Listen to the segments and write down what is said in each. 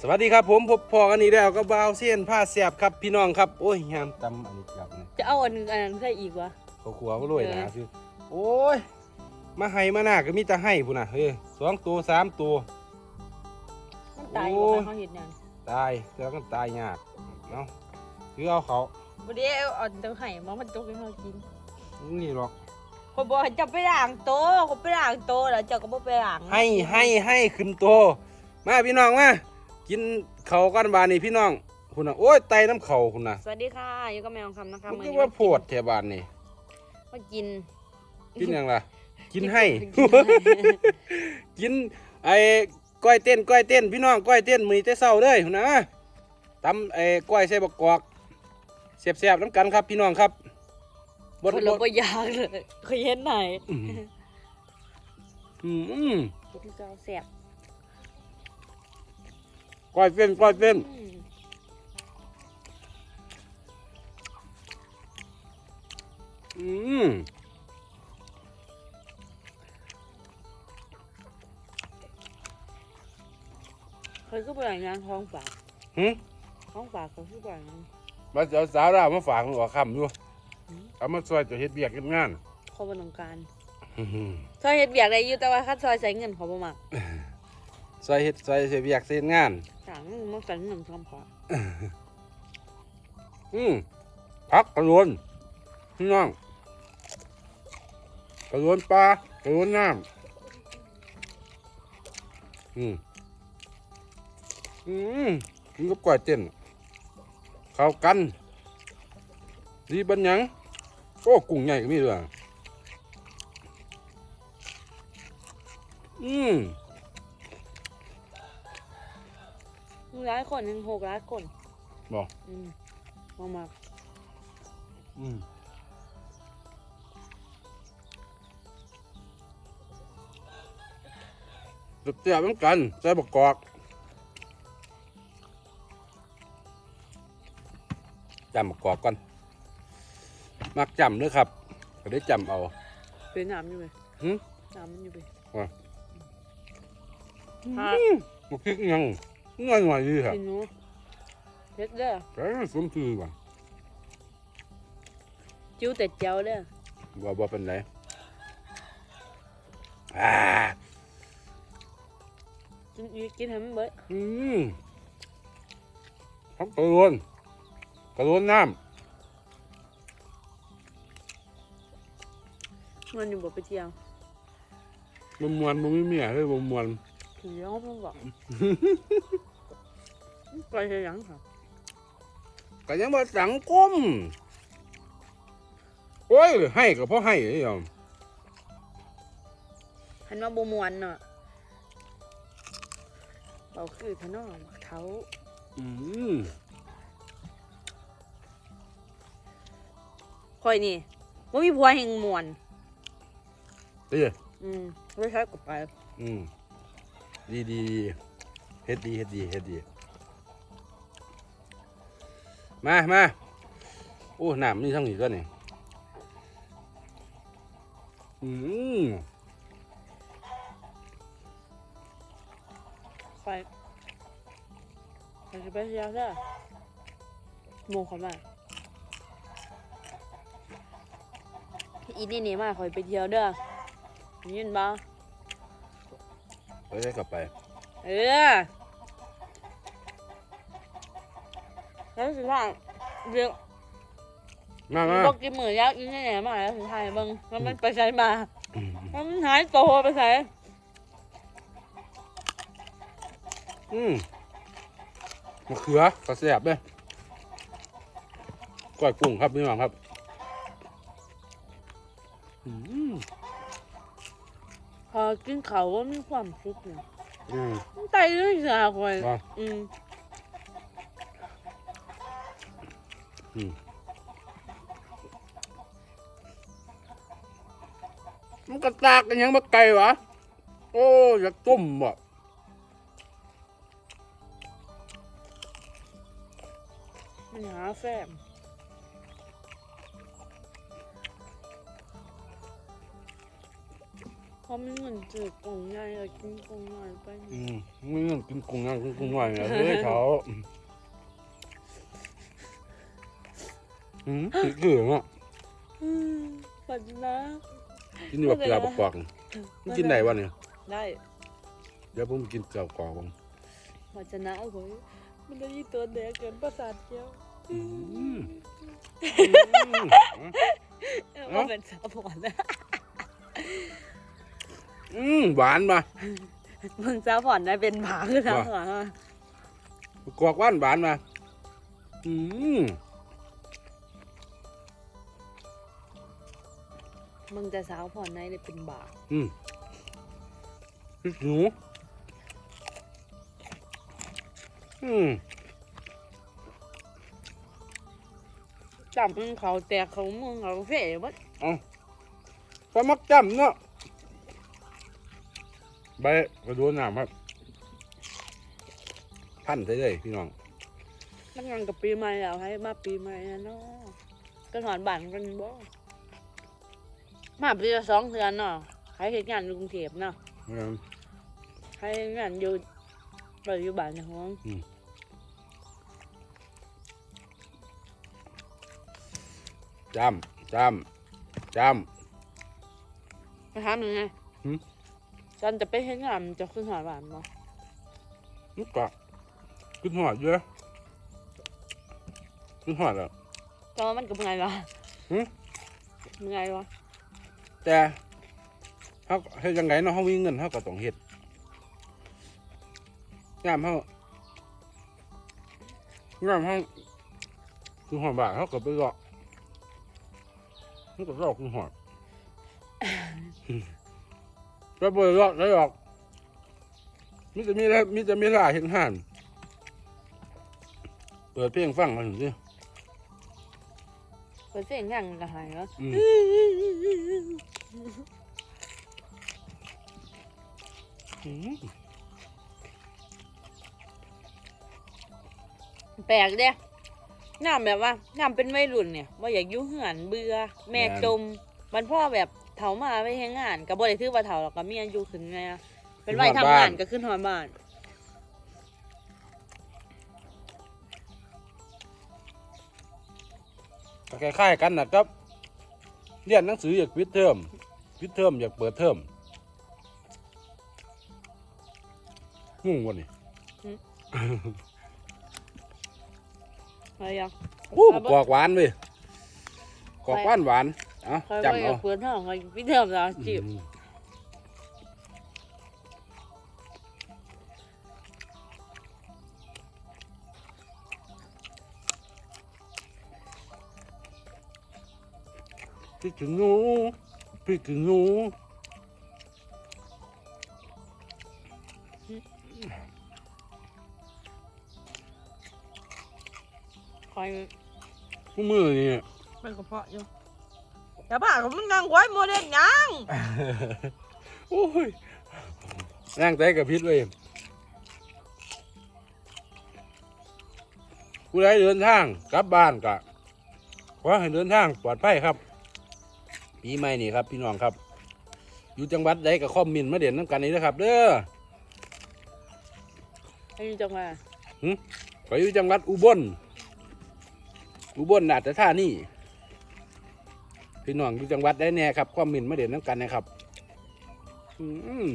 สวัสดีครับผมพบพอกันอีกแล้วก็บาวเซียนผ้าแสบครับพี่น้องครับโอ้ยยามตำอันนี้ครับนี่จะเอาอันหนึงอันนั้นใส่อีกวะเขาขัวก็รวยเอนะอคือโอ้ยมาให้มาหน้าก็มีแต่ให้พุ่นน่ะเฮ้ยสองตัวสามตัวมันตายโอ้บ่ยคะเขาเห็นนั่นตายแล้วก็ตายยากเนาะคือเอาเขาบ่ได้เอาเอาตัวไห้มามันตกให้เขากินนี่หรอกเขาบอกให้เจะไปล้างโต๊ะเขาไปล้างโต๊ะแล้วเจ้าก็บ่ไปล้างให้ให้ให้ขึ้นตัวมาพี่น้องมา กินเขาวกันบานนี่พี่น้องคุณน่ะโอ้ยไตน้ำเขาคุณน่ะสวัสดีค่ะอยู่กับแมวคำนะคะมันมื้ก็อนี้ว่าโพดแถวบ้านนี่มากิน กินหยังล่ะกินให้กินให้ กินไอ้ก้อยเต้นก้อยเต้นพี่น้องก้อยเต้นมือแต่เศร้าเลยนะตำไอ้ก้อยใส่บักกอกเสียบเสียบๆน้ำกันครับ พี่น้องครับบดคนบเราดบ่อยากเลยเคยเห็นไหนอืมอืมอืมกินเจ้าแซ่บ ก้อยเต้นก้อยเต้นอืมอืมเคยก็ไปงานท้องฝากหึท้องฝากเขาคือไปงานมาเจ้าสาวดาวมาฝากหัวคำอยู่อืมเอามาซอยจะเฮ็ดเบียกเฮ็ดงานเขาบ่ต้องการอื้อหือซอยเฮ็ดเบียกได้อยู่แต่ว่าคันซอยใส่เงินเขาบ่มัก ซอยเฮ็ดซอยเสียเบียกเสียงานต่างมันมันกันเงินคำพออืมพักกระโดนพี่น้องกระโดนปลากระโดนน้ำอืมอืมกินกับก๋วยเต้นเข้ากัน ดีบันหยังโอ้กุ้งใหญ่ก็มีด้วยอืม มีหลายคนหนึ่งหกหลายคนบอกอืมบ่มักอืมสุดเตี้ยเหมือนกันใส่บกกอกจำบกกอกก่อน มักจำเลยครับก็ได้จำเอาเป็นน้ำอยู่ไหมหึน้ำมันอยู่ไหมว่าฮะบุพริกยัง ง่ายหน่อยดีครับกินหนูเฮ็ดเด้อแต่สมคือว่ะจิ้วแต่เจียวเด้อบ่บ่เป็นไรอ่ากินอีกกินให้มันเบิดอืมพักกระโดนกระโดนน้มันอยู่บ่ไปเที่ยวำมันมวนมันไม่เมียเลยมันมวน ถึงย้อมมันบอกไปเฮ็ดหยังค่ะก็ยังว่าสังคมโอ้ยให้ก็เพราะให้ไอ้ยอมหันมาบ่ม่วนเนาะเราคือทะนอมเขาอืมข่อยนี่บ่มีผัวแห่งม่วนดีอืมไม่ใช่กับไปอืม ดีดีดีเฮ็ดดีเฮ็ดดีเฮ็ดดี มามาโอ้หน้ำนี่ทั้งนี้ก็นี่อืมไปไปสิไปเที่ยวเด้โมงเขามาอีนี่นี่มาข่อยไปเที่ยวเด้อยินบ่ ไปได้กลับไป เออแล้วสิว่าเดี๋ยวมามาบอกกินมื้อยากอีนี่แหน่มาแล้วสิถ่ายเบิ่งว่ามันไปไสมาอืมว่ามันหายโตไปไสอืมมะเขือกระแสบเลยก้อยกุ้งครับพี่น้องครับ อืมพ อกินข้าวว่ามีความสุขเนี่ยอืมมันไตเลยจ้ะข่อยว่าอืมอืมมันกระตากกันยังมาไก่วะ โอ้อยากต้มบ่มันหาแฟม เขาไม่เงินจืดกล่องใหญ่เลยกินกล่องน้อยไปอืมมึงกินกุ้งย่างกินกุ้งหน่อยเนี่ยเฮ้ยเขาอืมคือคือเนาะอืมปัดนะกินแบบเกลือประกอบมันกินได้วะเนี่ยได้เดี๋ยวผมกินเกลือประกอบผมปัดชนะโอ้ยมันได้ยี่ตัวแดงเกินประสาทเจียวอืม เออว่าเป็นสาวผอนนะ อืมหวานมามึงสาวผอนได้เป็นหมาคือสาวผอนอะประกอบหวานหวานมา อืมมึงจะสาวผอนได้เลยเป็นบาอืมพริกหนูอืมจับมึงเขาแตกเขามึงเขาเฟ่วัดปลามักจำเนาะ ใบกระโดดน้ำครับ พันได้เลยพี่น้องมันงานกับปีใหม่แล้วให้มาปีใหม่นะเนาะก็ถอนบ้านกันบ่มาปีละสองเดือนเนาะใครเห็นงานอยู่กรุงเทพเนาะอืมใครเฮ็ดงานอยู่ปัจจุบันนะของจำจำจมาถามยังไงหืม จันจะไปเห็นงานจะขึ้นหอดบ้านบ่ำนี่ก็ขึ้นหอดเยอะขึ้นหอดอะตอนมันกับไงวะหืมไงวะแต่เขาเฮ็ดยังไงเนาะเขาวิ่งเงินเขาก็ต้องเฮ็ดยามเขายามเขาคือหอดบาทเขาก็ไปหลอกเขาก็หลอกคือหอด ก็บ่ได้หลอกได้หรอกมิจะมีแล้วมิจะมีลาเห็นห่านเปิดเพลงฟังกันสิเปิดเสียงยังกระหายเนาะอืมอืมแปลกเด้งานแบบว่างานเป็นวัยรุ่นเนี่ยว่าอยากอยุ่งเหือนเบื่อแม่จมมันพ่อแบบ เถามาไปเฮ็ดงานก็บ่ได้ถือว่าเถาหรอกก็มีอายุขึ้นไงอะเป็นวัยทำงานก็ขึ้นหอดบ้าน ก็คล้ายๆกันนะครับเรียนหนังสืออยากปิดเทอมปิดเทอมอยากเปิดเทอมงงวะนี่อะไรอะโอ้กอกหวานเว้ยกอกหวานหวาน เอะคอยจำว่าอเอายากเปิดห้องคอยพี่เทอมแล้วจีบอืมพี่ถึงหนูพี่ถึงหนูคอยผู้มือนี่มันกระเพาะอยู่ อย่าบ้าก็มึงนั่งไว้โมเดลยังโอ้ยนั่งใจกับพิษเลยผู้ใดเดินทางกลับบ้านกะขอให้เดินทางปลอดภัยครับ ปีใหม่นี่ครับ พี่น้องครับ อยู่จังหวัดใดก็คอมเมินต์มาเด่นน้ำกันนี้นะครับ เด้อไอ้นี่จังหวะไปอยู่จังหวัดอุบล อุบลราชธานี พี่น้องอยู่จังหวัดใดแน่ครับคอมเมินต์มาเด่นน้ำกันนะครับ อืม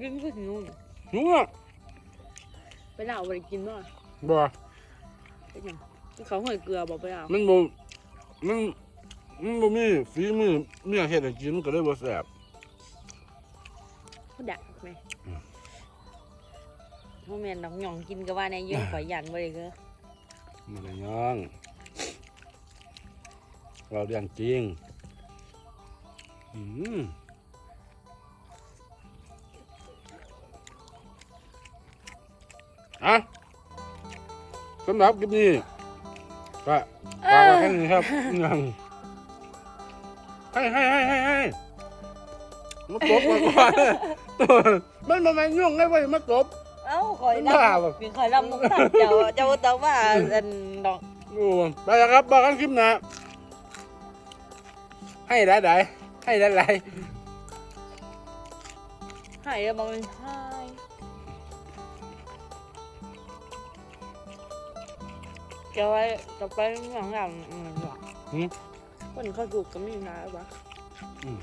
ยิ่งขึ้นนู่นนัวไปเอาไปกินบ่บ่เป็นหยังเขาหอยเกลือบอกไปเอามันบ่มันมันบ่มีฝีมือเมียเฮ็ดให้กินมันก็เลยบ่แซ่บเขาดักไหมเขาแม่นดอกหย่องกินก็ว่าในยืนข่อยยันบ่ได้เก็มันก็ย่อง เราเรื่องจริง อืมอะสำหรับคลิปนี้ก็ฝากไว้แค่นี้ครับยังให้ให้ให้ให้ให้มาตบมาก่อนตัวมันมาแมนยุ่งไงเว้ยมาตบเอ้าข่อยบ้าบ่กินข่อยลำน้ำตาลเจ้าเจ้าต้องว่าอันดอกโอ้ไปแล้วครับบอกกันคลิปหนะ ให้ได้ได้ให้ได้ได้หายแล้วบ่มันหายจะไว้จะไปอย่างอย่างอื่นหรอหืมคนเขาถูกก็มีนะวะอืม